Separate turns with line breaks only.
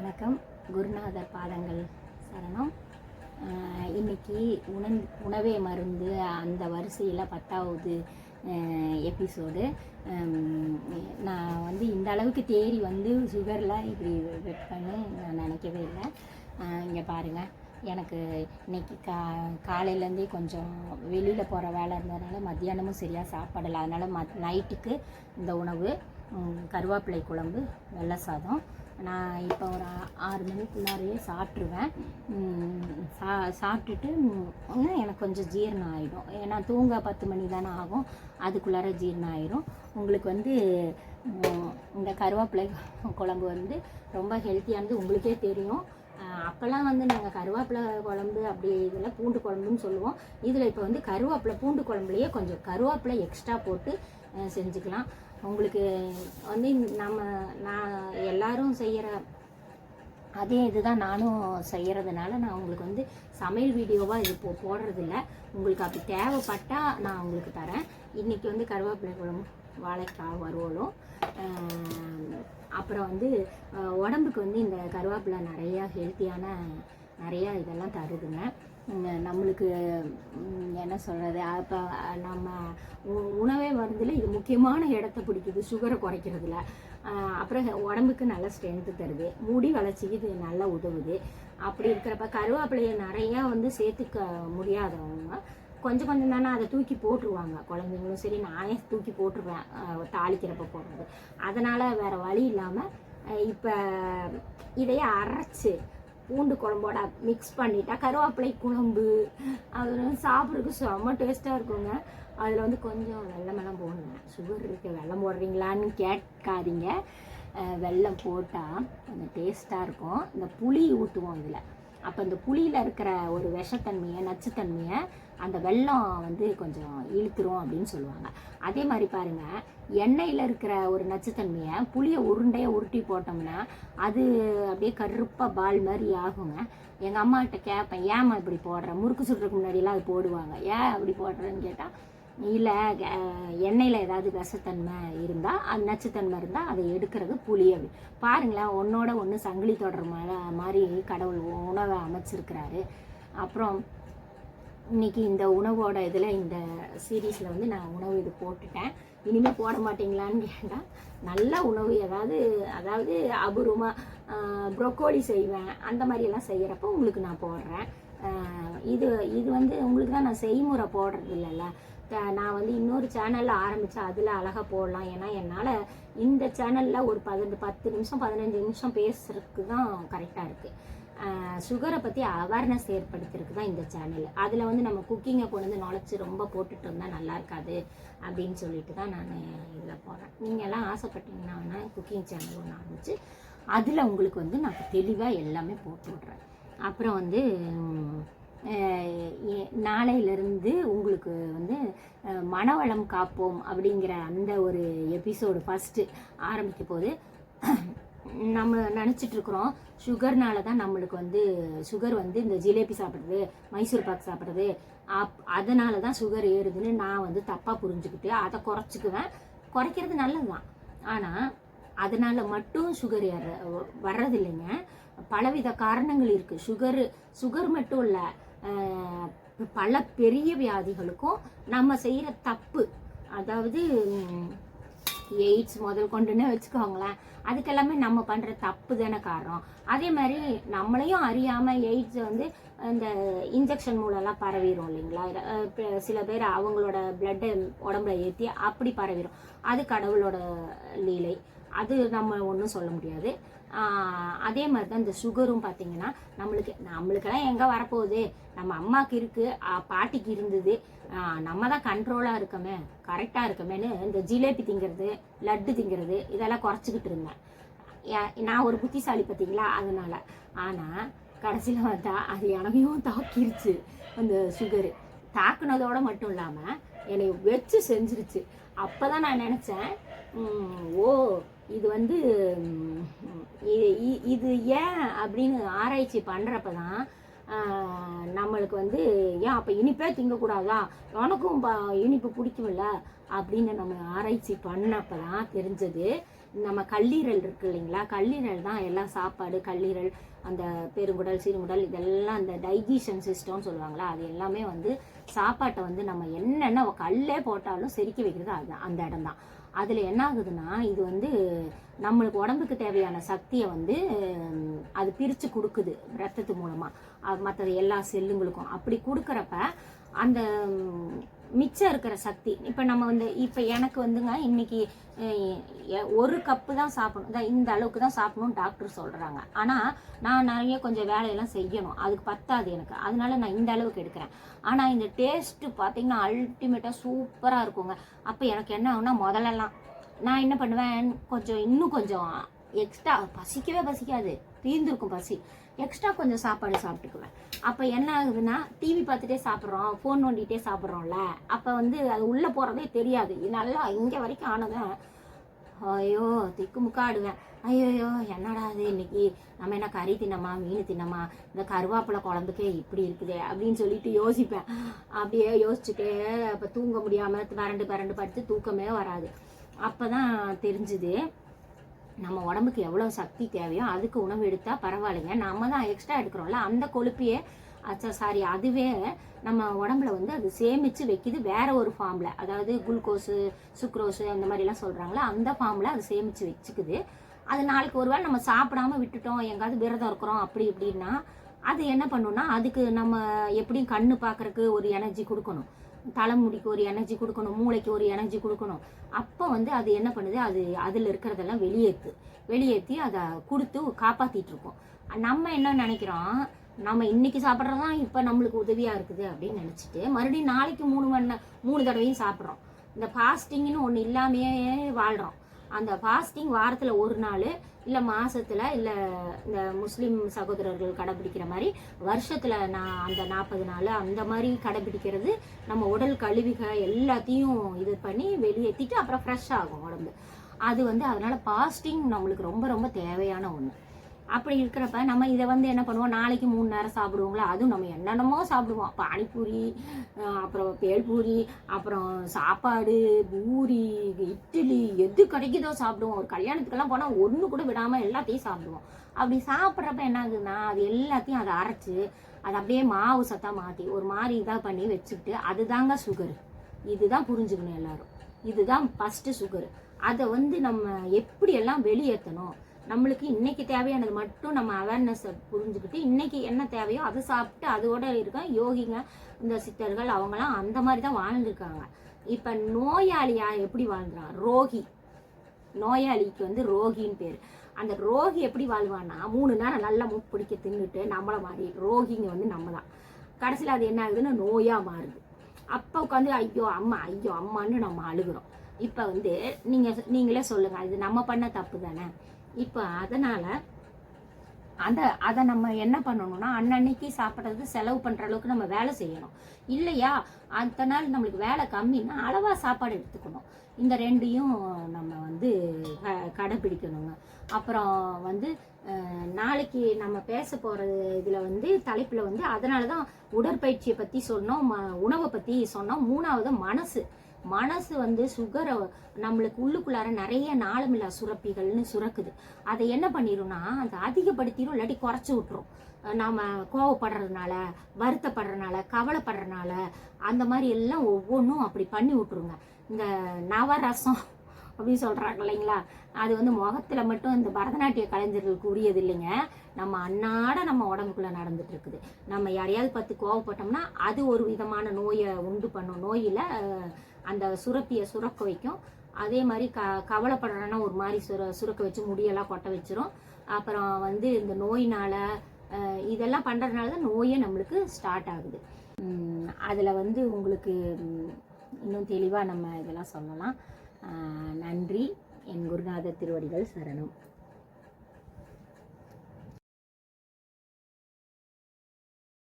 வணக்கம். குருநாதர் பாதங்கள் சரணம். இன்னைக்கு உணன் உணவே மருந்து அந்த வரிசையில் பத்தாவது எபிசோடு நான் வந்து இந்த அளவுக்கு தேறி வந்து சுகரில் இப்படி வைப்பேன்னு நான் நினைக்கவே இல்லை. இங்கே பாருங்கள் எனக்கு இன்னைக்கு கா காலையிலேருந்தே கொஞ்சம் வெளியில் போகிற வேலை இருந்ததுனால மத்தியானமும் சரியாக சாப்பாடலை. அதனால் மத் நைட்டுக்கு இந்த உணவு கருவேப்பிலை குழம்பு வெள்ளை சாதம் நான் இப்போ ஒரு ஆறு மணிக்குள்ளாரையே சாப்பிட்ருவேன். சா சாப்பிட்டுட்டு ஒன்று இன்னும் எனக்கு கொஞ்சம் ஜீரணம் ஆகிடும் ஏன்னா தூங்க பத்து மணி தானே ஆகும். அதுக்குள்ளார ஜீரணம் ஆகிரும் உங்களுக்கு வந்து இந்த கருவேப்பிலை குழம்பு வந்து ரொம்ப ஹெல்த்தியானது உங்களுக்கே தெரியும். அப்போல்லாம் வந்து நாங்கள் கருவேப்பிலை குழம்பு அப்படி இதெல்லாம் பூண்டு குழம்புன்னு சொல்லுவோம். இதில் இப்போ வந்து கருவேப்பிலை பூண்டு குழம்புலையே கொஞ்சம் கருவேப்பிலை எக்ஸ்ட்ரா போட்டு செஞ்சுக்கலாம். உங்களுக்கு வந்து நம்ம நான் எல்லாரும் செய்கிற அதே இதுதான் நானும் செய்கிறதுனால நான் உங்களுக்கு வந்து சமையல் வீடியோவாக இது போ போடுறதில்ல. உங்களுக்கு அப்படி தேவைப்பட்டால் நான் உங்களுக்கு தரேன். இன்றைக்கி வந்து கருவேப்பிலை குழம்பு வாழைக்காய் வறுவலும். அப்புறம் வந்து உடம்புக்கு வந்து இந்த கருவேப்பிலை நிறையா ஹெல்த்தியான நிறையா இதெல்லாம் தருதுங்க. நம்மளுக்கு என்ன சொல்கிறது அப்போ நம்ம உ- உணவே மருந்தில் இது முக்கியமான இடத்த பிடிக்குது சுகரை குறைக்கிறதுல. அப்புறம் உடம்புக்கு நல்ல ஸ்ட்ரென்த்து தருது. முடி வளர்ச்சிக்கு இது நல்லா உதவுது. அப்படி இருக்கிறப்ப கருவேப்பிலையை நிறையா வந்து சேர்த்துக்க முடியாதவங்க கொஞ்சம் கொஞ்சம் தானே அதை தூக்கி போட்டுருவாங்க குழந்தைங்களும் சரி நானே தூக்கி போட்டுருவேன் தாளிக்கிறப்ப போடுறது. அதனால் வேறு வழி இல்லாமல் இப்போ இதையே அரைச்சி பூண்டு குழம்போட மிக்ஸ் பண்ணிட்டா கருவேப்பிலை குழம்பு அது வந்து சாப்பிட்றதுக்கு செம்ம டேஸ்ட்டாக இருக்குங்க. அதில் வந்து கொஞ்சம் வெள்ளமெல்லாம் போடணும். சுகர் இருக்குது வெள்ளம் போடுறீங்களான்னு கேட்காதீங்க. வெள்ளம் வெல்லம் போட்டால் கொஞ்சம் டேஸ்ட்டாக இருக்கும். இந்த புளி ஊற்றுவோம் இதில். அப்போ இந்த புளியில் இருக்கிற ஒரு விஷத்தன்மையை நச்சுத்தன்மையை அந்த வெல்லம் வந்து கொஞ்சம் இழுத்துரும் அப்படின்னு சொல்லுவாங்க. அதே மாதிரி பாருங்கள் எண்ணெயில் இருக்கிற ஒரு நச்சுத்தன்மையை புளியை உருண்டையை உருட்டி போட்டோம்னா அது அப்படியே கருப்பாக பால் மாதிரி ஆகுங்க. எங்கள் அம்மாகிட்ட கேட்பேன் ஏம்மா இப்படி போடுற? முறுக்கு சுடுறதுக்கு முன்னாடிலாம் அது போடுவாங்க. ஏன் அப்படி போடுறேன்னு கேட்டால் இல்லை எண்ணெயில் ஏதாவது விஷத்தன்மை இருந்தால் அது நச்சுத்தன்மை இருந்தால் அதை எடுக்கிறது புளிய பாருங்களேன் ஒன்றோட ஒன்று சங்கிலி தொடர் மாதிரி கடவுள் உணவை அமைச்சிருக்கிறாரு. அப்புறம் இன்னைக்கு இந்த உணவோட இதில் இந்த சீரீஸில் வந்து நான் உணவு இது போட்டுட்டேன். இனிமேல் போட மாட்டீங்களான்னு கேட்டால் நல்ல உணவு ஏதாவது அதாவது அபூர்வமாக ப்ரொக்கோலி செய்வேன் அந்த மாதிரியெல்லாம் செய்கிறப்போ உங்களுக்கு நான் போடுறேன். இது இது வந்து உங்களுக்கு தான் நான் செய்முறை போடுறது இல்லைல்ல. நான் வந்து இன்னொரு சேனலில் ஆரம்பித்தேன் அதில் அழகாக போடலாம். ஏன்னா என்னால் இந்த சேனலில் ஒரு பதினஞ்சு பத்து நிமிஷம் பதினஞ்சு நிமிஷம் பேசுறதுக்கு தான் கரெக்டாக இருக்குது சுகரை பற்றி அவேர்னஸ் ஏற்படுத்துறதுக்கு தான் இந்த சேனல் அதில் வந்து நம்ம குக்கிங்கை கொண்டு வந்து நுழைச்சி ரொம்ப போட்டுட்டு இருந்தால் நல்லா இருக்காது அப்படின்னு சொல்லிட்டு தான் நான் இதில் போகிறேன் நீங்கள் எல்லாம் ஆசைப்பட்டீங்கன்னா குக்கிங் சேனல் ஒன்று ஆரம்பிச்சு அதில் உங்களுக்கு வந்து நான் தெளிவாக எல்லாமே போட்டு விட்றேன். அப்புறம் வந்து நாளையிலிருந்து உங்களுக்கு வந்து மனவளம் காப்போம் அப்படிங்கிற அந்த ஒரு எபிசோடு ஃபஸ்ட்டு ஆரம்பிக்க போது நம்ம நினச்சிட்ருக்குறோம் சுகர்னால தான் நம்மளுக்கு வந்து சுகர் வந்து இந்த ஜிலேபி சாப்பிட்றது மைசூர் பாக் சாப்பிட்றது அப் அதனால தான் சுகர் ஏறுதுன்னு நான் வந்து தப்பாக புரிஞ்சுக்கிட்டு அதை குறைச்சிக்குவேன். குறைக்கிறது நல்லது தான் ஆனால் அதனால் மட்டும் சுகர் ஏற வர்றதில்லைங்க. பலவித காரணங்கள் இருக்குது சுகரு சுகர் மட்டும் இல்லை. பல பெரிய வியாதிகளுக்கும் நம்ம செய்கிற தப்பு. அதாவது எய்ட்ஸ் முதல் கொண்டுன்னு வச்சுக்கோங்களேன். அதுக்கெல்லாமே நம்ம பண்ணுற தப்பு தானே காரணம். அதே மாதிரி நம்மளையும் அறியாமல் எய்ட்ஸ் வந்து இந்த இன்ஜெக்ஷன் மூலம்லாம் பரவிடும் இல்லைங்களா? சில பேர் அவங்களோட பிளட்டை உடம்புல ஏற்றி அப்படி பரவிடும் அது கடவுளோட லீலை. அது நம்ம ஒன்றும் சொல்ல முடியாது. அதே மாதிரி தான் இந்த சுகரும் பார்த்தீங்கன்னா நம்மளுக்கு நம்மளுக்கெல்லாம் எங்கே வரப்போகுது? நம்ம அம்மாவுக்கு இருக்குது பாட்டிக்கு இருந்தது. நம்ம தான் கண்ட்ரோலாக இருக்கமே கரெக்டாக இருக்கமேன்னு இந்த ஜிலேபி திங்கிறது லட்டு திங்கிறது இதெல்லாம் குறைச்சிக்கிட்டு இருந்தேன். நான் ஒரு புத்திசாலி பார்த்தீங்களா அதனால். ஆனால் கடைசியில் பார்த்தா அது எனவையும் தாக்கிருச்சு அந்த சுகரு தாக்குனதோட மட்டும் இல்லாமல் என்னை வச்சு செஞ்சிருச்சு. அப்போ தான் நான் நினச்சேன் ஓ இது வந்து இது ஏன் அப்படின்னு ஆராய்ச்சி பண்ணுறப்ப தான் நம்மளுக்கு வந்து ஏன் அப்போ இனிப்பே திங்கக்கூடாதா? உனக்கும் இனிப்பு பிடிக்கும்ல? அப்படின்னு நம்ம ஆராய்ச்சி பண்ணப்போ தான் தெரிஞ்சது. நம்ம கல்லீரல் இருக்கு இல்லைங்களா? கல்லீரல் தான் எல்லாம் சாப்பாடு கல்லீரல் அந்த பெருங்குடல் சிறுகுடல் இதெல்லாம் அந்த டைஜஷன் சிஸ்டம்னு சொல்லுவாங்களா? அது எல்லாமே வந்து சாப்பாட்டை வந்து நம்ம என்னென்ன கல்லே போட்டாலும் செரிக்க வைக்கிறது அது அந்த இடம் தான் அதில் என்ன ஆகுதுன்னா இது வந்து நம்மளுக்கு உடம்புக்கு தேவையான சக்தியை வந்து அது பிரித்து கொடுக்குது ரத்தத்து மூலமாக மற்ற எல்லா செல்லுங்களுக்கும். அப்படி கொடுக்குறப்ப அந்த மிச்சம் இருக்கிற சக்தி. இப்போ நம்ம வந்து இப்போ எனக்கு வந்துங்க இன்னைக்கு ஒரு கப்பு தான் சாப்பிடணும். இந்த அளவுக்கு தான் சாப்பிடணும்னு டாக்டர் சொல்கிறாங்க ஆனால் நான் நிறைய கொஞ்சம் வேலையெல்லாம் செய்யணும். அதுக்கு பத்தாது எனக்கு. அதனால நான் இந்த அளவுக்கு எடுக்கிறேன். ஆனால் இந்த டேஸ்ட்டு பார்த்தீங்கன்னா அல்டிமேட்டாக சூப்பராக இருக்குங்க. அப்போ எனக்கு என்ன ஆகும்னா முதல்லலாம் நான் என்ன பண்ணுவேன் கொஞ்சம் இன்னும் கொஞ்சம் எக்ஸ்ட்ரா பசிக்கவே பசிக்காது. தீர்ந்துருக்கும் பசி. எக்ஸ்ட்ரா கொஞ்சம் சாப்பாடு சாப்பிட்டுக்குவேன். அப்போ என்ன ஆகுதுன்னா டிவி பார்த்துட்டே சாப்பிட்றோம் ஃபோன் நோண்டிகிட்டே சாப்பிட்றோம்ல. அப்போ வந்து அது உள்ளே போகிறதே தெரியாது. நல்லா இங்கே வரைக்கும் ஆனதான் ஐயோ திக்குமுக்கா ஆடுவேன். ஐயோயோ என்னடா அது இன்னைக்கு? நம்ம என்ன கறி தின்னமா மீன் தின்னமா? இந்த கருவேப்பிலை குழம்புக்கே இப்படி இருக்குதே அப்படின்னு சொல்லிட்டு யோசிப்பேன். அப்படியே யோசிச்சுட்டே அப்போ தூங்க முடியாமல் பரண்டு பரண்டு படுத்து தூக்கமே வராது. அப்போ தான் தெரிஞ்சுது. நம்ம உடம்புக்கு எவ்வளோ சக்தி தேவையோ அதுக்கு உணவு எடுத்தால் பரவாயில்லைங்க. நம்ம தான் எக்ஸ்ட்ரா எடுக்கிறோம்ல. அந்த கொழுப்பையே அச்சா சாரி அதுவே நம்ம உடம்புல வந்து அது சேமித்து வைக்கிது வேற ஒரு ஃபார்மில் அதாவது குளுக்கோஸு சுக்ரோஸு அந்த மாதிரிலாம் சொல்கிறாங்களா அந்த ஃபார்மில் அது சேமித்து வச்சுக்குது. அது நாளைக்கு ஒரு வேளை நம்ம சாப்பிடாம விட்டுட்டோம் எங்காவது விரதம் இருக்கிறோம் அப்படி இப்படின்னா அது என்ன பண்ணுன்னா அதுக்கு நம்ம எப்படியும் கண்ணு பார்க்குறக்கு ஒரு எனர்ஜி கொடுக்கணும். தலைமுடிக்கு ஒரு எனர்ஜி கொடுக்கணும் மூளைக்கு ஒரு எனர்ஜி கொடுக்கணும். அப்போ வந்து அது என்ன பண்ணுது? அது அதில் இருக்கிறதெல்லாம் வெளியேற்று வெளியேற்றி அதை கொடுத்து காப்பாற்றிட்டு இருக்கோம் நம்ம என்ன நினைக்கிறோம்? நம்ம இன்னைக்கு சாப்பிட்றது தான் இப்போ நம்மளுக்கு உதவியாக இருக்குது அப்படின்னு நினச்சிட்டு மறுபடியும் நாளைக்கு மூணு மணி மூணு தடவையும் சாப்பிட்றோம். இந்த ஃபாஸ்டிங்னு ஒன்று இல்லாமையே வாழ்கிறோம் அந்த ஃபாஸ்டிங் வாரத்தில் ஒரு நாள் இல்லை மாதத்தில் இல்லை இந்த முஸ்லீம் சகோதரர்கள் கடைபிடிக்கிற மாதிரி வருஷத்தில் நான் அந்த நாற்பது நாள் அந்த மாதிரி கடைபிடிக்கிறது நம்ம உடல் கழிவுக எல்லாத்தையும் இது பண்ணி வெளியேற்றிட்டு அப்புறம் ஃப்ரெஷ் ஆகும் உடம்பு. அது வந்து அதனால் ஃபாஸ்டிங் நம்மளுக்கு ரொம்ப ரொம்ப தேவையான ஒன்று அப்படி இருக்கிறப்ப நம்ம இதை வந்து என்ன பண்ணுவோம்? நாளைக்கு மூணு நேரம் சாப்பிடுவோங்களா அதுவும் நம்ம என்னென்னமோ சாப்பிடுவோம். பானிபூரி அப்புறம் பேல்பூரி அப்புறம் சாப்பாடு பூரி இட்லி எது கிடைக்குதோ சாப்பிடுவோம். ஒரு கல்யாணத்துக்கெல்லாம் போனால் ஒன்று கூட விடாமல் எல்லாத்தையும் சாப்பிடுவோம். அப்படி சாப்பிட்றப்ப என்ன ஆகுதுன்னா அது எல்லாத்தையும் அதை அரைச்சு அதை அப்படியே மாவு சத்தம் மாற்றி ஒரு மாதிரி இதாக பண்ணி வச்சுக்கிட்டு அதுதாங்க சுகர் இதுதான் புரிஞ்சுக்கணும் எல்லாரும். இதுதான் ஃபஸ்ட்டு சுகர் அதை வந்து நம்ம எப்படியெல்லாம் வெளியேற்றணும் நம்மளுக்கு இன்னைக்கு தேவையானது மட்டும் நம்ம அவேர்னஸ் புரிஞ்சுக்கிட்டு இன்னைக்கு என்ன தேவையோ அதை சாப்பிட்டு அதோட இருக்க யோகிங்க இந்த சித்தர்கள் அவங்களாம் அந்த மாதிரி தான் வாழ்ந்துருக்காங்க. இப்போ நோயாளியா எப்படி வாழ்ந்துறான் ரோகி. நோயாளிக்கு வந்து ரோகின்னு பேர். அந்த ரோகி எப்படி வாழ்வான்னா மூணு நேரம் நல்லா மூக்கு பிடிக்க தின்னுட்டு நம்மளை மாதிரி ரோகிங்க வந்து நம்ம தான். கடைசியில் அது என்ன ஆகுதுன்னா நோயாக மாறுது. அப்போ உட்காந்து ஐயோ அம்மா ஐயோ அம்மான்னு நம்ம அழுகுறோம். இப்போ வந்து நீங்கள் நீங்களே சொல்லுங்கள் இது நம்ம பண்ண தப்பு தானே? இப்போ அதனால் அந்த அதை நம்ம என்ன பண்ணணும்னா அன்னன்னைக்கு சாப்பிட்றது செலவு பண்ணுற அளவுக்கு நம்ம வேலை செய்யணும். இல்லையா? அந்த நாள் நம்மளுக்கு வேலை கம்மின்னா அளவாக சாப்பாடு எடுத்துக்கணும். இந்த ரெண்டையும் நம்ம வந்து க- கடைபிடிக்கணுங்க. அப்புறம் வந்து நாளைக்கு நம்ம பேச போகிற இதில் வந்து தலைப்பில் வந்து அதனால தான் உடற்பயிற்சியை பற்றி சொன்னோம் ம- உணவை பற்றி சொன்னோம். மூணாவது மனசு. மனசு வந்து சுகரை நம்மளுக்கு உள்ளுக்குள்ளார நிறைய நாளமில்லா சுரப்பிகள்னு சுரக்குது. அதை என்ன பண்ணிடும்னா அதை அதிகப்படுத்திடும் இல்லாட்டி குறைச்சி விட்டுரும். நாம் கோவப்படுறதுனால வருத்தப்படுறதுனால கவலைப்படுறதுனால அந்த மாதிரி எல்லாம் ஒவ்வொன்றும் அப்படி பண்ணி விட்டுருங்க. இந்த நவரசம் அப்படின்னு சொல்கிறாங்க இல்லைங்களா? அது வந்து முகத்தில் மட்டும் இந்த பரதநாட்டிய கலைஞர்களுக்கு உரியது இல்லைங்க நம்ம அன்னாட நம்ம உடம்புக்குள்ளே நடந்துட்டு இருக்குது. நம்ம யாரையாவது பார்த்து கோவப்பட்டோம்னா அது ஒரு விதமான நோயை உண்டு பண்ணும். நோயில் அந்த சுரப்பியை சுரக்க வைக்கும். அதே மாதிரி க கவலைப்படுறோன்னா ஒரு மாதிரி சுர சுரக்க வச்சு முடியெல்லாம் கொட்ட வச்சிரும். அப்புறம் வந்து இந்த நோயினால இதெல்லாம் பண்ணுறதுனால தான் நோயே நம்மளுக்கு ஸ்டார்ட் ஆகுது. அதில் வந்து உங்களுக்கு இன்னும் தெளிவாக நம்ம இதெல்லாம் சொல்லலாம். நன்றி. என் குருநாதர் திருவடிகள் சரணம்.